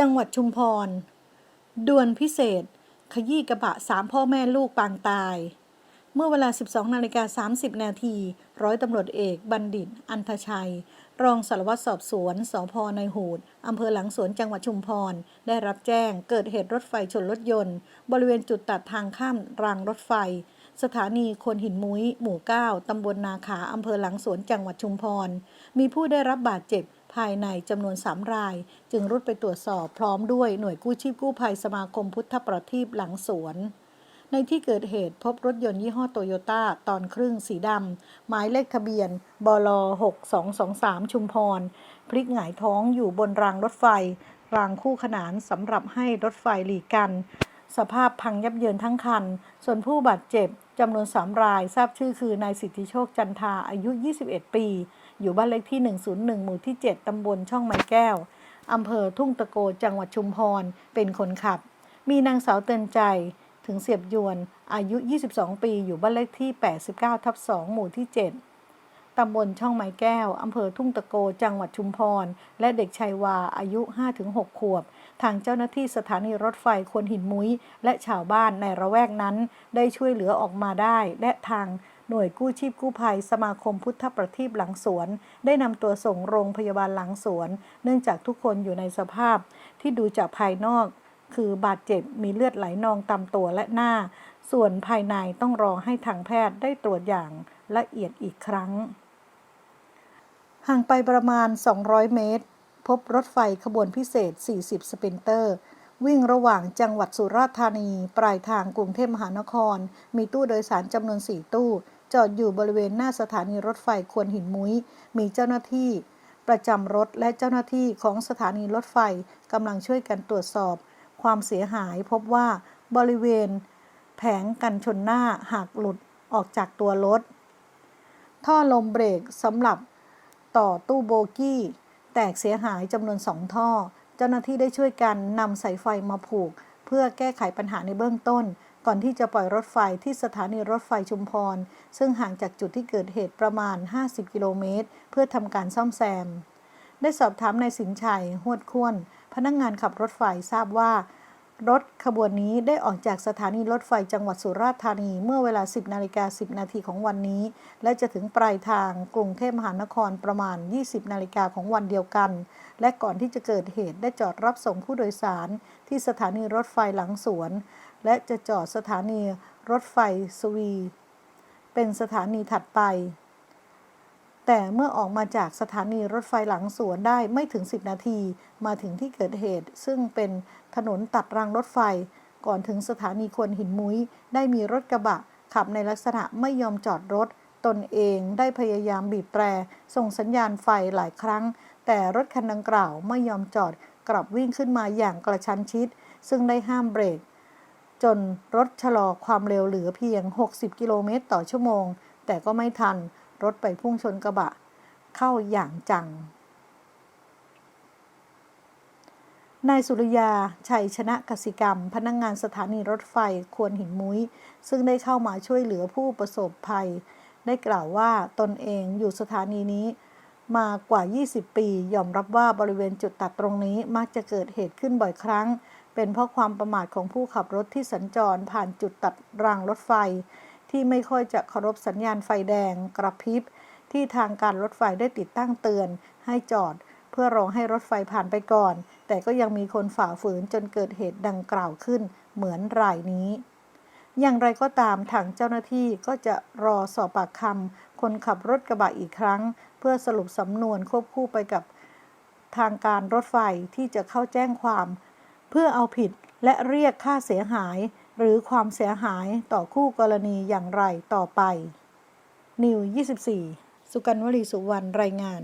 จังหวัดชุมพร ด่วนพิเศษ ขยี้กระบะสามพ่อแม่ลูกปางตาย เมื่อเวลา 12นาฬิกา30 นาที ร้อยตำรวจเอกบัณฑิต อันทชัย รองสารวัตรสอบสวนสพในหูดอำเภอหลังสวนจังหวัดชุมพร ได้รับแจ้งเกิดเหตุรถไฟชนรถยนต์ บริเวณจุดตัดทางข้ามรางรถไฟสถานีคนหินมุ้ย หมู่ 9 ตำบลนาขา อำเภอหลังสวน จังหวัดชุมพร มีผู้ได้รับบาดเจ็บ ภายในจำนวน 3 ราย จึงรุดไปตรวจสอบพร้อมด้วยหน่วยกู้ชีพกู้ภัยสมาคมพุทธประทีปหลังสวนในที่เกิดเหตุพบรถยนต์ยี่ห้อโตโยต้าตอนครึ่งสีดำ หมายเลขทะเบียน บล 6223 ชุมพร พลิกหงายท้องอยู่บนรางรถไฟ รางคู่ขนานสำหรับให้รถไฟหลีกกัน สภาพพังยับเยินทั้งคัน ส่วนผู้บาดเจ็บ จำนวน 3 รายทราบชื่อคือนายสิทธิโชคจันทาอายุ 21 ปี อยู่บ้านเลขที่ 101 หมู่ที่ 7 ตำบลช่องไม้แก้ว อำเภอทุ่งตะโกจังหวัดชุมพร เป็นคนขับ มีนางสาวเตือนใจถึงเสียบยวน อายุ 22 ปี อยู่บ้านเลขที่ 89 ทับ 2 หมู่ที่ 7 ตำบลช่องไม้แก้ว อำเภอทุ่งตะโก จังหวัดชุมพร และเด็กชายวา อายุ 5-6 ขวบ ทางเจ้าหน้าที่สถานีรถไฟควนหินมุ้ย และชาวบ้านในระแวกนั้น ได้ช่วยเหลือออกมาได้ และทางหน่วยกู้ชีพกู้ภัย สมาคมพุทธประทีปหลังสวน ได้นำตัวส่งโรงพยาบาลหลังสวน เนื่องจากทุกคนอยู่ในสภาพ ที่ดูจากภายนอก คือบาดเจ็บมีเลือดไหลนองตามตัวและหน้า ส่วนภายในต้องรอให้ทางแพทย์ได้ตรวจอย่างละเอียดอีกครั้ง ห่างไปประมาณ 200 เมตร พบรถไฟขบวนพิเศษ 40 สปินเตอร์ วิ่งระหว่างจังหวัดสุราษฎร์ธานี ปลายทางกรุงเทพมหานคร มีตู้โดยสารจำนวน 4 ตู้ จอดอยู่บริเวณหน้าสถานีรถไฟควนหินมุ้ย มีเจ้าหน้าที่ ประจำรถและเจ้าหน้าที่ของสถานีรถไฟกำลังช่วยกันตรวจสอบ ความเสียหายพบว่าบริเวณ แผงกันชนหน้าหักหลุดออกจากตัวรถ ท่อลมเบรกสำหรับ ต่อตู้โบกี้ แตกเสียหายจำนวนสองท่อ เจ้าหน้าที่ได้ช่วยกันนำสายไฟมาผูก เพื่อแก้ไขปัญหาในเบื้องต้น ก่อนที่จะปล่อยรถไฟที่สถานีรถไฟชุมพร ซึ่งห่างจากจุดที่เกิดเหตุประมาณ 50 กิโลเมตร เพื่อทำการซ่อมแซม ได้สอบถามนายสินชัยหวดข้วนพนักงงานขับรถไฟทราบว่า รถขบวนนี้ได้ออกจากสถานีรถไฟจังหวัดสุราษฎร์ธานีเมื่อเวลา 10 นาฬิกา 10 นาทีของวันนี้ และจะถึงปลายทางกรุงเทพมหานครประมาณ 20 นาฬิกาของวันเดียวกัน และก่อนที่จะเกิดเหตุได้จอดรับส่งผู้โดยสาร ที่สถานีรถไฟหลังสวน และจะจอดสถานีรถไฟสวี เป็นสถานีถัดไป แต่เมื่อออกมาจากสถานีรถไฟหลังสวนได้ไม่ถึง 10 นาที มาถึงที่เกิดเหตุ ซึ่งเป็นถนนตัดรางรถไฟ ก่อนถึงสถานีควนหินมุ้ย ได้มีรถกระบะ ขับในลักษณะไม่ยอมจอดรถ ตนเองได้พยายามบีบแตร ส่งสัญญาณไฟหลายครั้ง แต่รถคันดังกล่าวไม่ยอมจอด กลับวิ่งขึ้นมาอย่างกระชั้นชิด ซึ่งได้ห้ามเบรก จนรถชะลอความเร็วเหลือเพียง 60 กิโลเมตรต่อชั่วโมง แต่ก็ไม่ทัน รถไปพุ่งชนกระบะ เข้าอย่างจัง นายสุริยา ชัยชนะกสิกรรม พนักงงานสถานีรถไฟควรหินมุ้ย ซึ่งได้เข้ามาช่วยเหลือผู้ประสบภัย ได้กล่าวว่าตนเองอยู่สถานีนี้มากว่า 20 ปี ยอมรับว่าบริเวณจุดตัดตรงนี้มักจะเกิดเหตุขึ้นบ่อยครั้ง เป็นเพราะความประมาทของผู้ขับรถที่สัญจรผ่านจุดตัดรางรถไฟ ที่ไม่ค่อยจะเคารพสัญญาณไฟแดงกระพริบ ที่ทางการรถไฟได้ติดตั้งเตือนให้จอด เพื่อรอให้รถไฟผ่านไปก่อน แต่ก็ยังมีคนฝ่าฝืนจนเกิดเหตุดังกล่าวขึ้นเหมือนรายนี้ อย่างไรก็ตามทางเจ้าหน้าที่ก็จะรอสอบปากคำคนขับรถกระบะอีกครั้ง เพื่อสรุปสำนวนควบคู่ไปกับทางการรถไฟที่จะเข้าแจ้งความ เพื่อเอาผิดและเรียกค่าเสียหาย หรือความเสียหายต่อคู่กรณีอย่างไรต่อไป นิว 24 สุกันวลีสุวรรณรายงาน